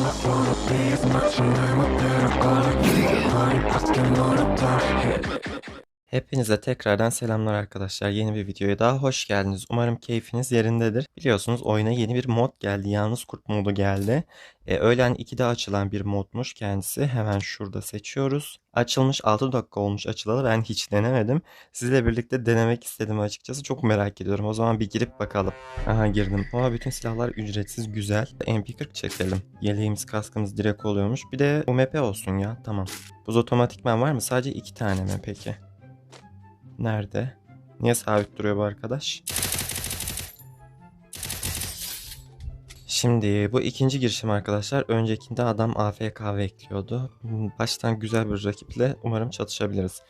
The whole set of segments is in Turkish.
All the beats, but you never better call it. Party, basket, not a Hepinize tekrardan selamlar arkadaşlar. Yeni bir videoya daha hoş geldiniz. Umarım keyfiniz yerindedir. Biliyorsunuz oyuna yeni bir mod geldi. Yalnız kurt modu geldi. E, öğlen 2'de açılan bir modmuş kendisi. Hemen şurada seçiyoruz. Açılmış 6 dakika olmuş açılalı. Ben hiç denemedim. Sizle birlikte denemek istedim açıkçası. Çok merak ediyorum. O zaman bir girip bakalım. Aha girdim. Ama bütün silahlar ücretsiz güzel. MP40 çekelim. Yeleğimiz kaskımız direkt oluyormuş. Bir de UMP olsun ya. Tamam. Buz otomatikman var mı? Sadece 2 tane mi peki? Nerede? Niye sabit duruyor bu arkadaş? Şimdi bu ikinci girişim arkadaşlar. Öncekinde adam AFK bekliyordu. Baştan güzel bir rakiple umarım çatışabiliriz.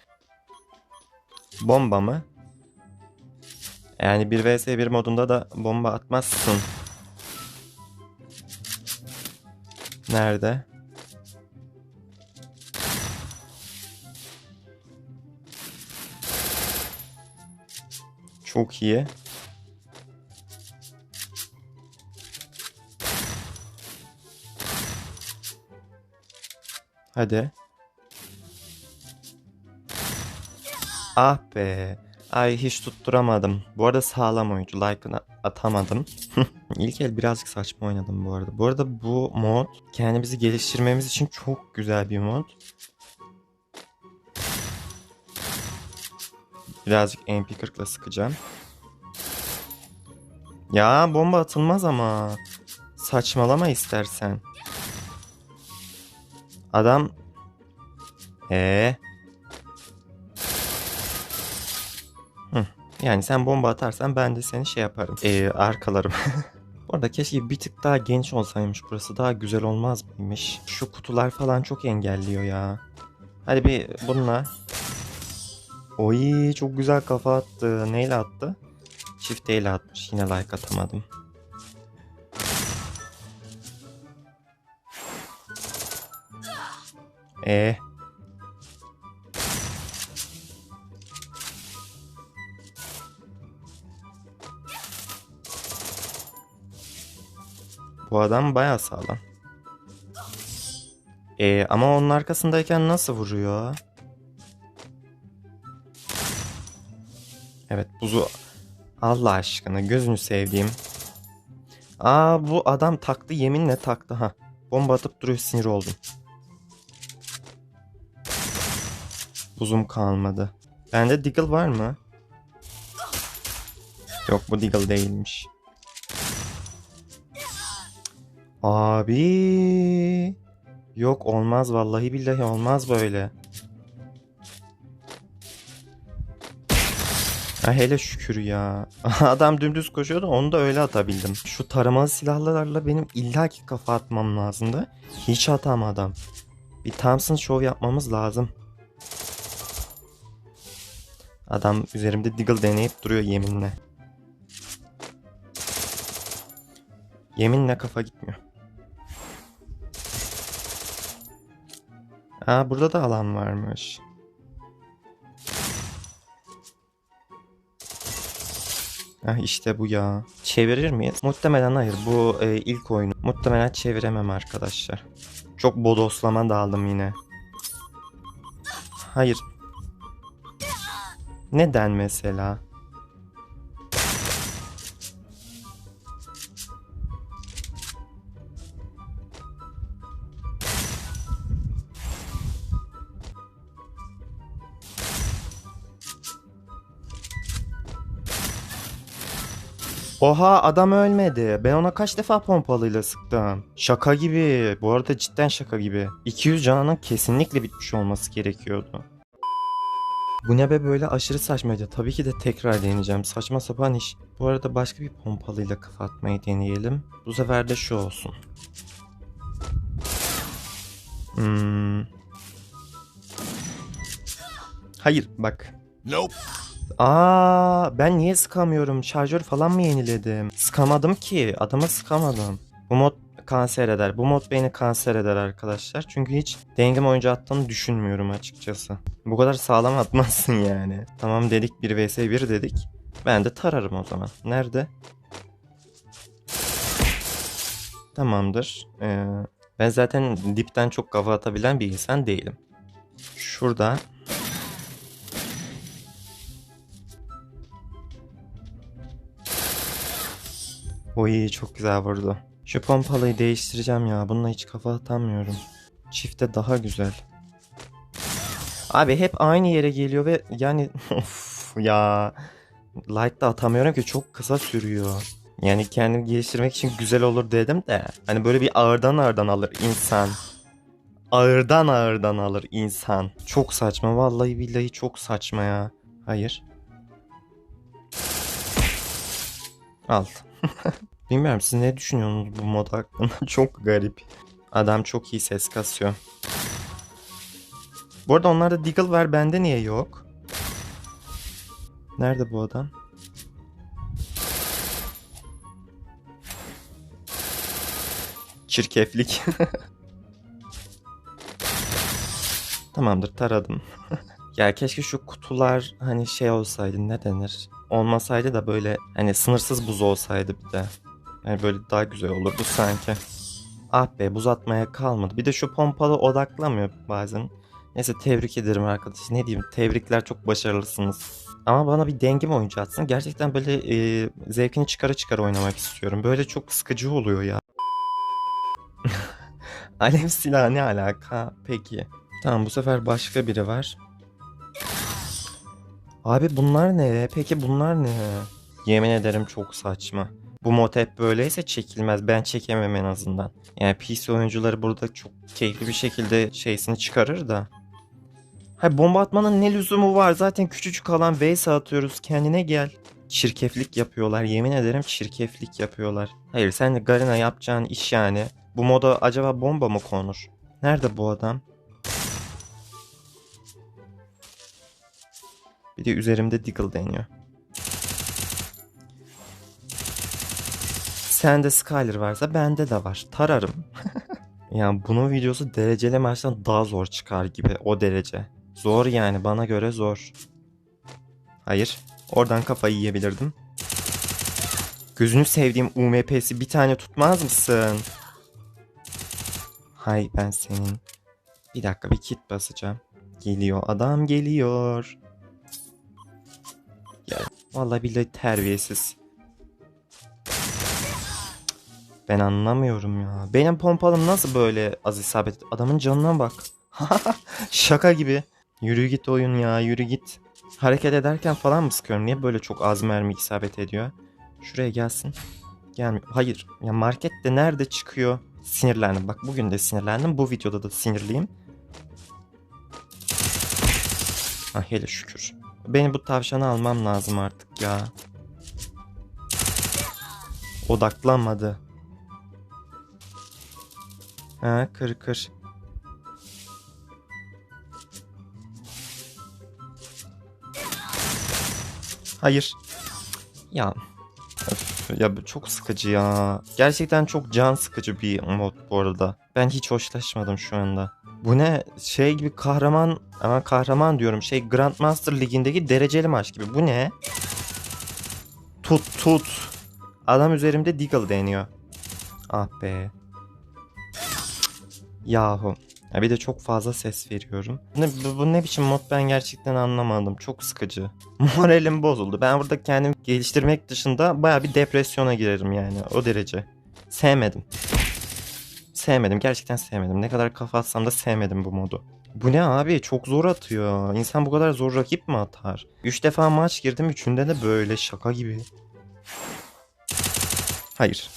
Bomba mı? Yani 1 vs 1 modunda da bomba atmazsın. Nerede? Çok iyi. Hadi. Ah be. Ay hiç tutturamadım. Bu arada sağlam oyuncu. Like'ını atamadım. İlk el birazcık saçma oynadım bu arada. Bu arada bu mod kendimizi geliştirmemiz için çok güzel bir mod. Birazcık MP40 ile sıkacağım. Ya bomba atılmaz ama. Saçmalama istersen. Adam ee. Yani sen bomba atarsan ben de seni şey yaparım. Ee, arkalarım. Bu arada keşke bir tık daha geniş olsaymış burası. Daha güzel olmaz mıymış? Şu kutular falan çok engelliyor ya. Hadi bir bununla. Oy çok güzel kafa attı. Neyle attı? Çift ile atmış. Yine like atamadım. E. Bu adam bayağı sağlam. E ama onun arkasındayken nasıl vuruyor? Evet buzu Allah aşkına gözünü sevdiğim. Aa bu adam taktı yeminle taktı ha. Bomba atıp duruyor sinir oldum. Buzum kalmadı. Bende Deagle var mı? Yok bu Deagle değilmiş. Abi. Yok olmaz vallahi billahi olmaz böyle. Ha hele şükür ya. Adam dümdüz koşuyordu onu da öyle atabildim. Şu taramalı silahlarla benim illaki kafa atmam lazımdı. Hiç atamadım. Bir Thompson Show yapmamız lazım. Adam üzerimde Deagle deneyip duruyor yeminle. Yeminle kafa gitmiyor. Aa burada da alan varmış. Ah işte bu ya. Çevirir miyiz? Muhtemelen hayır. Bu e, ilk oyunu. Muhtemelen çeviremem arkadaşlar. Çok bodoslama daldım yine. Hayır. Neden mesela? Oha adam ölmedi. Ben ona kaç defa pompalıyla sıktım. Şaka gibi. Bu arada cidden şaka gibi. 200 canının kesinlikle bitmiş olması gerekiyordu. Bu ne be böyle aşırı saçmaydı. Tabii ki de tekrar deneyeceğim. Saçma sapan iş. Bu arada başka bir pompalıyla kafa atmayı deneyelim. Bu sefer de şu olsun. Hmm. Hayır bak. Nope. Aa, ben niye sıkamıyorum? Şarjör falan mı yeniledim? Sıkamadım ki. Adama sıkamadım. Bu mod kanser eder. Bu mod beni kanser eder arkadaşlar. Çünkü hiç dengem oyuncu attığını düşünmüyorum açıkçası. Bu kadar sağlam atmazsın yani. Tamam dedik 1 vs 1 dedik. Ben de tararım o zaman. Nerede? Tamamdır. Ee, Ben zaten dipten çok kafa atabilen bir insan değilim. Şurada Oy çok güzel vurdu. Şu pompalıyı değiştireceğim ya. Bununla hiç kafa atamıyorum. Çifte daha güzel. Abi hep aynı yere geliyor ve yani of ya. Light da atamıyorum ki çok kısa sürüyor. Yani kendimi geliştirmek için güzel olur dedim de. Hani böyle bir ağırdan ağırdan alır insan. Ağırdan ağırdan alır insan. Çok saçma vallahi billahi çok saçma ya. Hayır. Al. Bilmiyorum siz ne düşünüyorsunuz bu mod hakkında? çok garip. Adam çok iyi ses kasıyor. Bu arada onlarda Deagle var bende niye yok? Nerede bu adam? Çirkeflik. Tamamdır taradım. ya keşke şu kutular hani şey olsaydı ne denir? Olmasaydı da böyle hani sınırsız buz olsaydı bir de. Yani böyle daha güzel olurdu sanki. Ah be buz atmaya kalmadı. Bir de şu pompalı odaklamıyor bazen. Neyse tebrik ederim arkadaş. Ne diyeyim tebrikler çok başarılısınız. Ama bana bir denge mi oyuncu atsın? Gerçekten böyle e, zevkini çıkara çıkara oynamak istiyorum. Böyle çok sıkıcı oluyor ya. Alev silahı ne alaka? Peki. Tamam bu sefer başka biri var. Abi bunlar ne? Peki bunlar ne? Yemin ederim çok saçma. Bu mod hep böyleyse çekilmez. Ben çekemem en azından. Yani PC oyuncuları burada çok keyifli bir şekilde şeysini çıkarır da. Hayır bomba atmanın ne lüzumu var? Zaten küçücük alan Veysa atıyoruz. Kendine gel. Çirkeflik yapıyorlar. Yemin ederim çirkeflik yapıyorlar. Hayır sen de Garena yapacağın iş yani. Bu moda acaba bomba mı konur? Nerede bu adam? Bir de üzerimde Deagle deniyor. Sende Skyler varsa bende de var. Tararım. yani bunun videosu dereceli maçtan daha zor çıkar gibi o derece. Zor yani bana göre zor. Hayır. Oradan kafayı yiyebilirdim. Gözünü sevdiğim UMP'si bir tane tutmaz mısın? Hay ben senin. Bir dakika bir kit basacağım. Geliyor adam geliyor. Vallahi billahi terbiyesiz. Ben anlamıyorum ya. Benim pompalım nasıl böyle az isabet? Adamın canına bak. Şaka gibi. Yürü git oyun ya yürü git. Hareket ederken falan mı sıkıyorum? Niye böyle çok az mermi isabet ediyor? Şuraya gelsin. Gelmiyor. Hayır. Ya markette nerede çıkıyor? Sinirlendim. Bak bugün de sinirlendim. Bu videoda da sinirliyim. Ah hele şükür. Beni bu tavşanı almam lazım artık ya. Odaklanmadı. Ha kır kır. Hayır. Ya. Ya çok sıkıcı ya. Gerçekten çok can sıkıcı bir mod bu arada. Ben hiç hoşlaşmadım şu anda. Bu ne? Şey gibi kahraman ama kahraman diyorum. Şey Grandmaster ligindeki dereceli maç gibi. Bu ne? Tut tut. Adam üzerimde Deagle deniyor. Ah be. Yahu. Ya bir de çok fazla ses veriyorum. Ne, bu, bu ne biçim mod ben gerçekten anlamadım. Çok sıkıcı. Moralim bozuldu. Ben burada kendimi geliştirmek dışında baya bir depresyona girerim yani. O derece. Sevmedim. Sevmedim. Gerçekten sevmedim. Ne kadar kafa atsam da sevmedim bu modu. Bu ne abi? Çok zor atıyor. İnsan bu kadar zor rakip mi atar? 3 defa maç girdim. Üçünde de böyle şaka gibi. Hayır.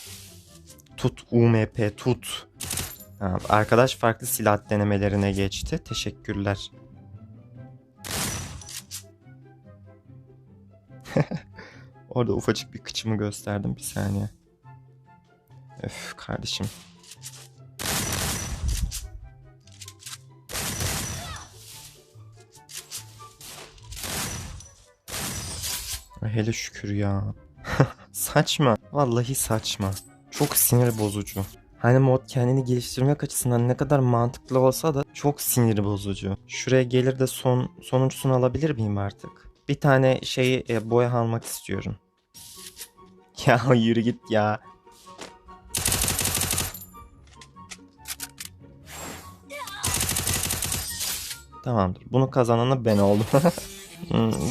Tut UMP tut. Ha, arkadaş farklı silah denemelerine geçti. Teşekkürler. Orada ufacık bir kıçımı gösterdim bir saniye. Öf kardeşim. hele şükür ya. saçma. Vallahi saçma. Çok sinir bozucu. Hani mod kendini geliştirmek açısından ne kadar mantıklı olsa da çok sinir bozucu. Şuraya gelir de son sonuncusunu alabilir miyim artık? Bir tane şeyi e, boya almak istiyorum. Ya yürü git ya. Tamamdır. Bunu kazananı ben oldum.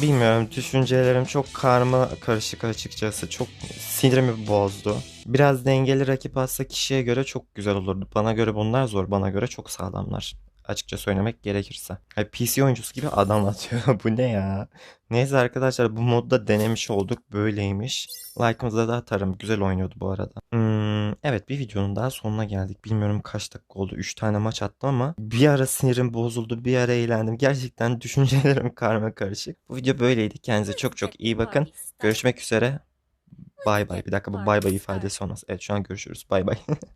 Bilmiyorum. Düşüncelerim çok karma karışık açıkçası. Çok sinirimi bozdu. Biraz dengeli rakip atsa kişiye göre çok güzel olurdu. Bana göre bunlar zor. Bana göre çok sağlamlar. Açıkça söylemek gerekirse. Ay, PC oyuncusu gibi adam atıyor. Bu ne ya? Neyse arkadaşlar bu modda denemiş olduk. Böyleymiş. Like'ımızı da atarım. Güzel oynuyordu bu arada. Hmm, evet bir videonun daha sonuna geldik. Bilmiyorum kaç dakika oldu. 3 tane maç attım ama bir ara sinirim bozuldu. Bir ara eğlendim. Gerçekten düşüncelerim karma karışık. Bu video böyleydi. Kendinize çok çok iyi bakın. Görüşmek üzere. Bay bay. Bir dakika bu bay bay ifadesi olmaz. Evet şu an görüşürüz. Bay bay.